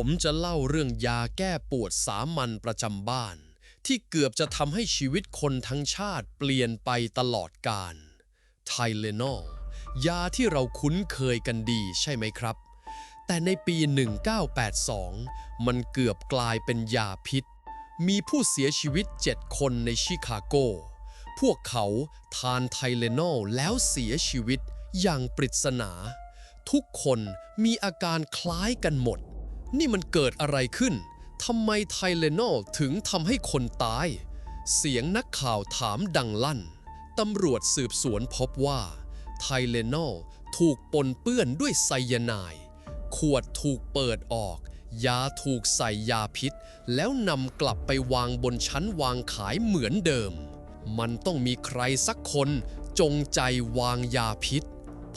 ผมจะเล่าเรื่องยาแก้ปวดสามัญประจำบ้าน ที่เกือบจะทำให้ชีวิตคนทั้งชาติเปลี่ยนไปตลอดกาลไทเลนอลยาที่เราคุ้นเคยกันดีใช่ไหมครับ แต่ในปี 1982 มันเกือบกลายเป็นยาพิษ มีผู้เสียชีวิต 7 คนในชิคาโก พวกเขาทานไทเลนอลแล้วเสียชีวิตอย่างปริศนา ทุกคนมีอาการคล้ายกันหมด นี่มันเกิดอะไรขึ้น ทำไมไทเลนอลถึงทำให้คนตาย เสียงนักข่าวถามดังลั่น ตำรวจสืบสวนพบว่า ไทเลนอลถูกปนเปื้อนด้วยไซยาไนด์ขวดถูกเปิดออก ยาถูกใส่ยาพิษ แล้วนำกลับไปวางบนชั้นวางขายเหมือนเดิม มันต้องมีใครสักคนจงใจวางยาพิษ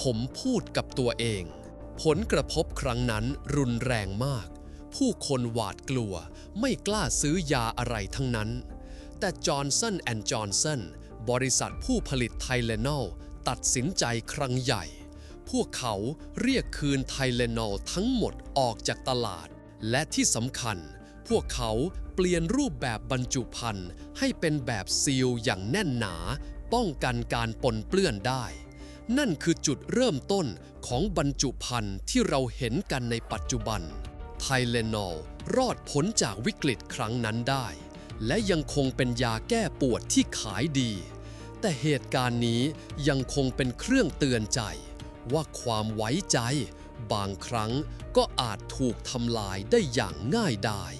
ผมพูดกับตัวเอง ผลกระทบครั้งนั้นรุนแรงมาก ผู้คนหวาดกลัวไม่กล้าซื้อยาอะไรทั้งนั้น แต่จอห์นสันแอนด์จอห์นสันบริษัทผู้ผลิตไทเลนอลตัดสินใจครั้งใหญ่ พวกเขาเรียกคืนไทเลนอลทั้งหมดออกจากตลาด และที่สำคัญ พวกเขาเปลี่ยนรูปแบบบรรจุภัณฑ์ให้เป็นแบบซีลอย่างแน่นหนา ป้องกันการปนเปื้อนได้ นั่นคือจุดเริ่มต้นของบรรจุภัณฑ์ที่เราเห็นกันในปัจจุบัน ไทเลนอลรอดพ้นจากวิกฤตครั้งนั้นได้ และยังคงเป็นยาแก้ปวดที่ขายดี แต่เหตุการณ์นี้ยังคงเป็นเครื่องเตือนใจ ว่าความไว้ใจ บางครั้งก็อาจถูกทำลายได้อย่างง่ายดาย